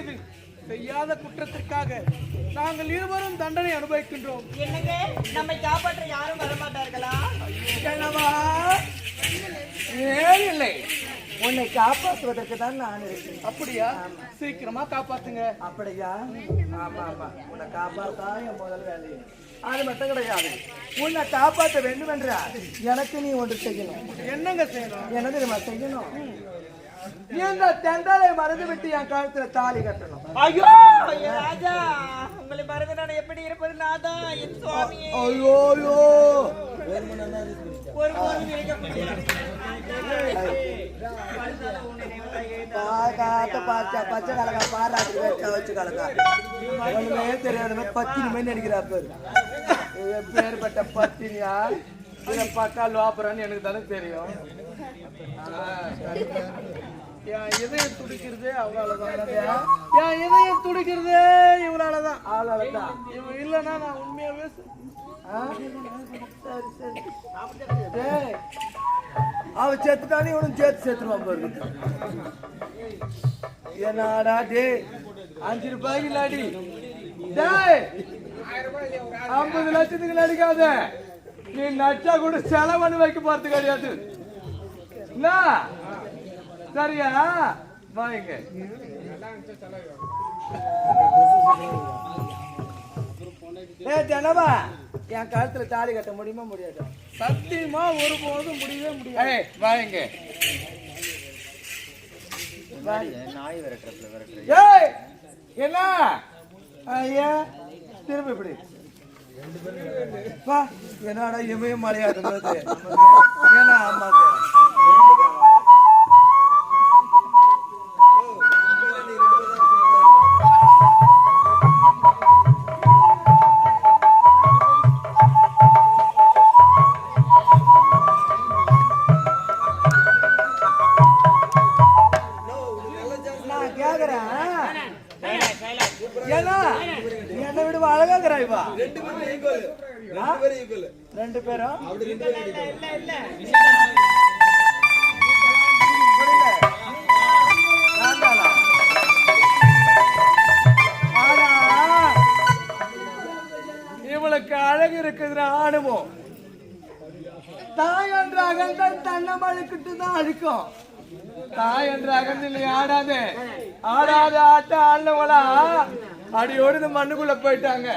மீது செய்யாத குற்றத்திற்காக நாங்கள் இருவரும் தண்டனை அனுபவிக்கின்றோம். என்னங்க? நம்மை காப்பாற்ற யாரும் வரமாட்டார்களா? கணவா ஏன் இல்லை? உன்னை காப்பாற்றுவதற்கு தான் நான் இருக்கேன் அப்படியா? சீக்கிரமா காப்பாத்துங்க. அப்படியா? ஆமா ஆமா. உன்னை காப்பாத்தா என் முதல் வேலை. அது மட்டும் கிடையாது. உன்னை காப்பாற்ற வேண்டும் என்றால் எனக்கு நீ ஒன்று செய்யணும். என்னங்க செய்யணும்? என்ன தெரியுமா செய்யணும்? இந்த தெண்டலை மறந்து விட்டு என் கழுத்துல தாலி கட்டணும்? ஐயோ ராஜா உங்களை மறந்து நான் எப்படி இருப்பது? நாதான் என் சுவாமியே ஐயோ ஐயோ. ஒரு போதும் இருக்க முடியாது. பச்சை கலக்கா பாராட்டு வச்சு கலக்கா. ஒண்ணுமே தெரியாத பத்தினி மணி நினைக்கிறா பேரு. பேர்பட்ட பத்தினியா? இதை பக்கா லோப்பரான்னு எனக்கு தானே தெரியும். என் இதயம் துடிக்கிறது அவளாலதான் என் இதயம் துடிக்கிறது இவளாலதான் ஆளால தான். இல்லைன்னா நான் உண்மையாவே செ- சரி சரி. டேய், அவ செத்துட்டானே இவனும் சேர்த்து செத்துருவான் பாரு. என்னடா டே அஞ்சு ரூபாய்க்கு இல்லாடி. டேய் ஐம்பது லட்சத்துக்கு நடிக்காத. நீ நச்சா கூட செலவு வைக்க போறது கிடையாது. என்ன? சரியா? வாங்க ஏ தினவா என் கழுத்துல தாலி கட்ட முடியுமா முடியாது? சத்தியமா ஒருபோதும் முடியவே முடியாது. வாங்க ஏய் என்ன? ஐயா திரும்ப இப்படி. என்னடா இமயம் மலையாது ஏன்னா அம்மாக்கு. ஏன்னா என்னை விட அழகாக்குறா இவா? ரெண்டு பேரும் இவளுக்கு அழகு இருக்குதுன்னா ஆணுவோம் தாய் என்ற அகழ்தான் தன்னம் அழுக்கிட்டு தான் அழுக்கும். தாய் என்ற அகழ்ந்து நீ ஆடாதே. ஆடாத ஆட்ட ஆடினவளா? அடியோடு இந்த மண்ணுக்குள்ள போயிட்டாங்க.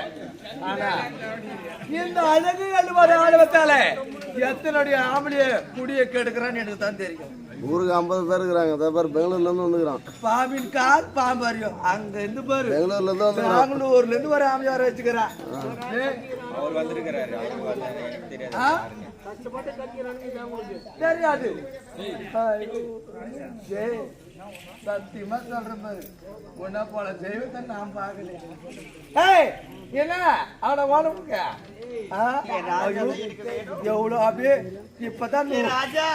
ஆனா இந்த அழகு அழுவாத ஆடவத்தால எத்தனுடைய ஆம்பளைய குடிய கெடுக்கிறான்னு எனக்கு தான் தெரியும். ஊருக்கு ஐம்பது பேர் இருக்கிறாங்க. அதே பேர் பெங்களூர்ல இருந்து வந்துக்கிறான். பாம்பின் கால் பாம்பு அறியும். அங்க இருந்து பாரு. பெங்களூர்ல இருந்து வந்து பெங்களூர்ல இருந்து ஒரு ஆம்பளையார வச்சுக்கிறான் ஆ? தெரியாது. ஜெய், சத்தியமா சொல்றேன் பாரு உன்னை போல தெய்வத்தை நான் பார்க்கல ஏய் என்ன அவனை ஓடமுங்க எவ்வளவு அப்படியே இப்பதான் ராஜா.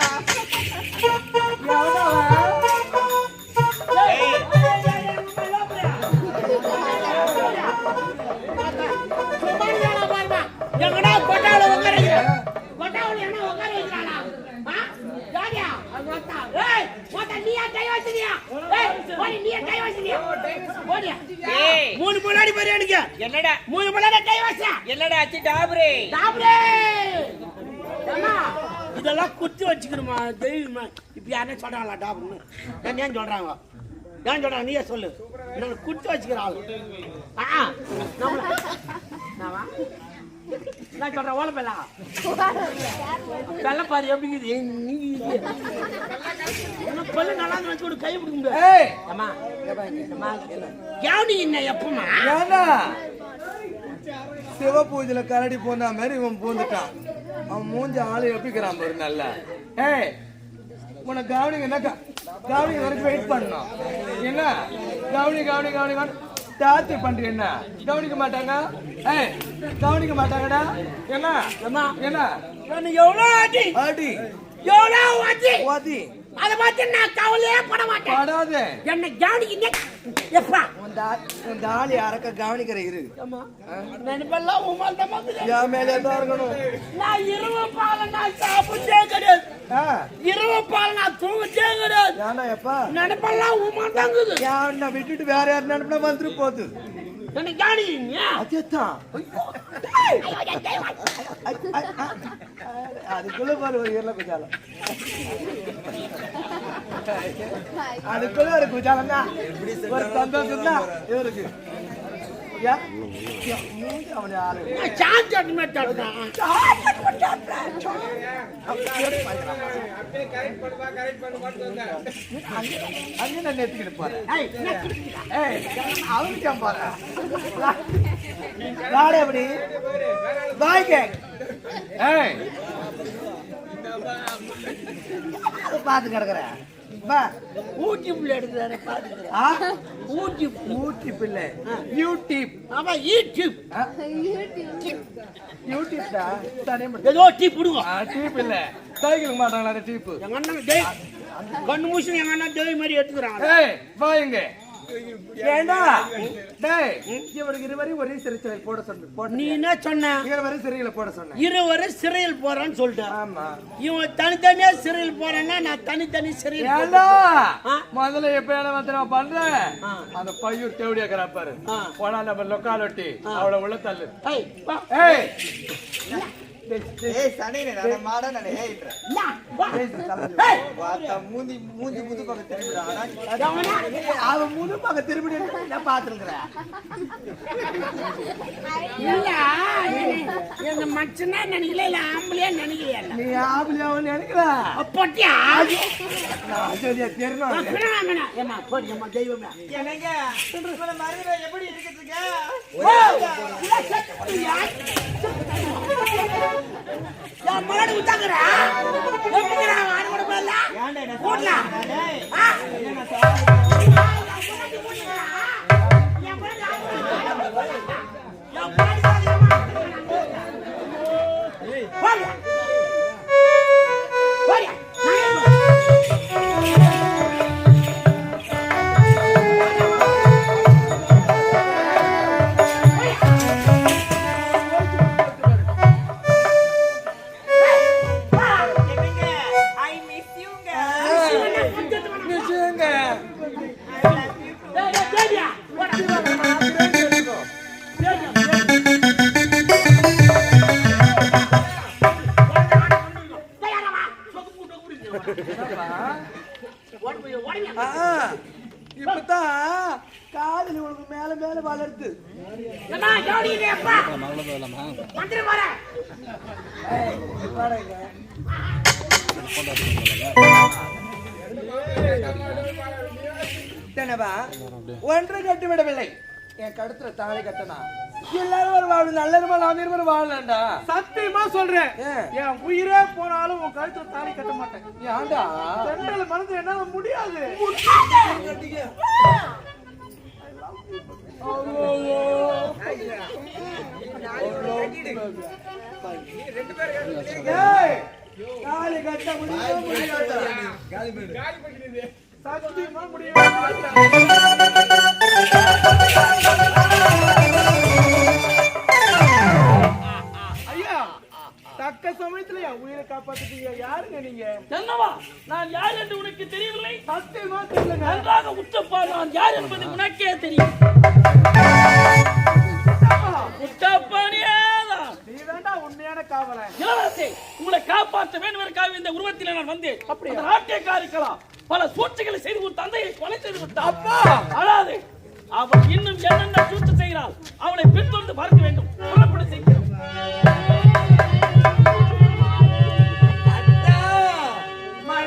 மூணு முன்னாடி பாரு எனக்கு என்னடா? மூணு முன்னாடி கை வச்சா என்னடா அச்சு டாபரே? அண்ணா, இதெல்லாம் குத்தி வச்சுக்கணுமா? தெய்வமா இப்ப யாருன்னு சொல்றாங்களா டாப்னு நான் ஏன் சொல்றாங்க? ஏன் சொல்றாங்க? நீயே சொல்லு. குத்தி வச்சுக்கிற நான் சொல்றேன் ஓல பெல்லா பெல்ல பாரு எப்படி இருக்குது? ஏய், நீ இது. இன்னும் பல்லு நல்லா வச்சு கூட கை பிடிக்க முடியாது. ஏய். அம்மா யாவனி என்ன எப்பமா? சிவ பூஜையில கரடி போன மாதிரி இவன் பூந்துட்டான். அவன் மூஞ்ச ஆளு எப்படிக்கிறான் பாரு நல்லா. ஏய் உன கவனிங்க என்ன க- கவனிங்க வரைக்கும் வெயிட் பண்ணணும். என்ன? கவனி கவனி கவனி கவனி. டார்ச்சர் பண்றீங்க என்ன? கவனிக்க மாட்டாங்க? ஏய் கவனிக்க மாட்டாங்கடா. என்ன? என்ன? நான் எவ்வளோ ஆட்டி? ஆடி எவ்வளோ ஆட்டி. அதை பார்த்து நான் கவலையே பட மாட்டேன். படாதே. என்னை கவனிக்க எப்பா. உன் உன் தாலி அறக்க கவனிக்கிற இரு. நினைப்பெல்லாம் உமால் தான் வந்து என் மேலே தான் இருக்கணும். நான் இரவு பால நான் சாப்பிட்டே கிடையாது. ஆ, இரவு பால நான் கிடையாது. ஏன்டா எப்பா? நினைப்பெல்லாம் தாங்குது. ஏன் நான் விட்டுட்டு வேற யார் நினைப்பா வந்துட்டு போகுது. என்னை கவனிங்க அதேதான் அதுக்குள்ள பாரு ஒரு ஈரல குஜாலம். அதுக்குள்ள ஒரு குஜாலம் தான். ஒரு சந்தோஷம் தான். இவருக்கு. நெத்திக்கிட்டு போறேன் அவனுக்கு போறேன் வாடே அப்படி பாய் கேக் ஏய் அதை பார்த்து கிடக்குறேன் வா. ஊட்டி புள்ள எடுக்கிறாரு. பாத்துக்கிறேன் ஆ? ஊட்டி ஊட்டி பிள்ளை. யூடியூப். ஆமா யூடியூப்? யூடியூப் தான் தானே மட்டும் ஏதோ டீ புடுங்க ஆ டீப் இல்ல. மாட்டாங்களா டீப் எங்க அண்ணன் டேய் கண்ணு மூசி எங்க அண்ணன் டேய் மாதிரி எடுத்துக்கிறாங்க. ஏய் வா இங்க. ஏண்டா? டேய் இவனுக்கு இருவரையும் ஒரே சிறைச்சாலை போட சொன்ன நீ என்ன சொன்ன? இருவரையும் சிறையில போட சொன்னேன் இருவரும் சிறையில் போறான்னு சொல்லிட்டேன் ஆமா. இவன் தனித்தனியா சிறையில் போறான்னா நான் தனித்தனி சிறையில் ஏண்டா. முதல்ல எப்ப என்ன வந்து நான் பண்றேன். அந்த பையூர் தேவடியா இருக்கிறா பாரு. போனா நம்ம லொக்காலொட்டி அவளை உள்ள தள்ளு. ஏய். ஏய் சனினே நான் மாட நானே ஏய்ன்ற இந்தா, வா. ஏய், வாத்தா மூஞ்சி மூஞ்சி முது பக்கம் திரும்பிடா பக்கம் நான் இல்ல, என்ன மச்சனா நினைக்கல இல்ல ஆம்பளையா நினைக்கலையா? நீ ஆம்பளையாவும் நினைக்கிற பொட்டியா? நான் சொல்லியா தெரியணும். ஏமா போடி அம்மா தெய்வமே என்னங்க எப்படி இருக்குதுங்க என் மாடு விட்டாங்கடா எப்படிடா மாடு கூட போடல ஏன்டா என்ன காதல் உனக்கு மேல மேல வளருது ஒன்று கட்டு விடவில்லை. என் கடுத்துல தாலி கட்டனா. எல்லாரும் ஒரு வாழ்வு நல்லருமா நான் இருவரும் வாழலாம்டா. சத்தியமா சொல்றேன்? என் உயிரே போனாலும் உன் கழுத்துல தாலி கட்ட மாட்டேன். ஏன்டா மனது என்னால முடியாது. தாலி கட்ட முடியாதா? சத்தியமா முடியாது தக்க சமயத்துல என் உயிரை காப்பாத்திட்டீங்க யாருங்க நீங்க என்னவா நான் யார் என்று உனக்கு தெரியவில்லை சத்தியமா தெரியலங்க நன்றாக உச்சப்பா நான் யார் என்பது உனக்கே தெரியும் உங்களை காப்பாற்ற வேண்டும் இந்த உருவத்தில் நான் வந்தேன். அந்த நாட்டை காரிக்கலாம் பல சூழ்ச்சிகளை செய்து உன் தந்தையை கொலை செய்து விட்டான் அப்பா! அழாதே அவள் இன்னும் என்னென்ன சூழ்ச்சி செய்கிறாள் அவளை பின்தொடர்ந்து பார்க்க வேண்டும்.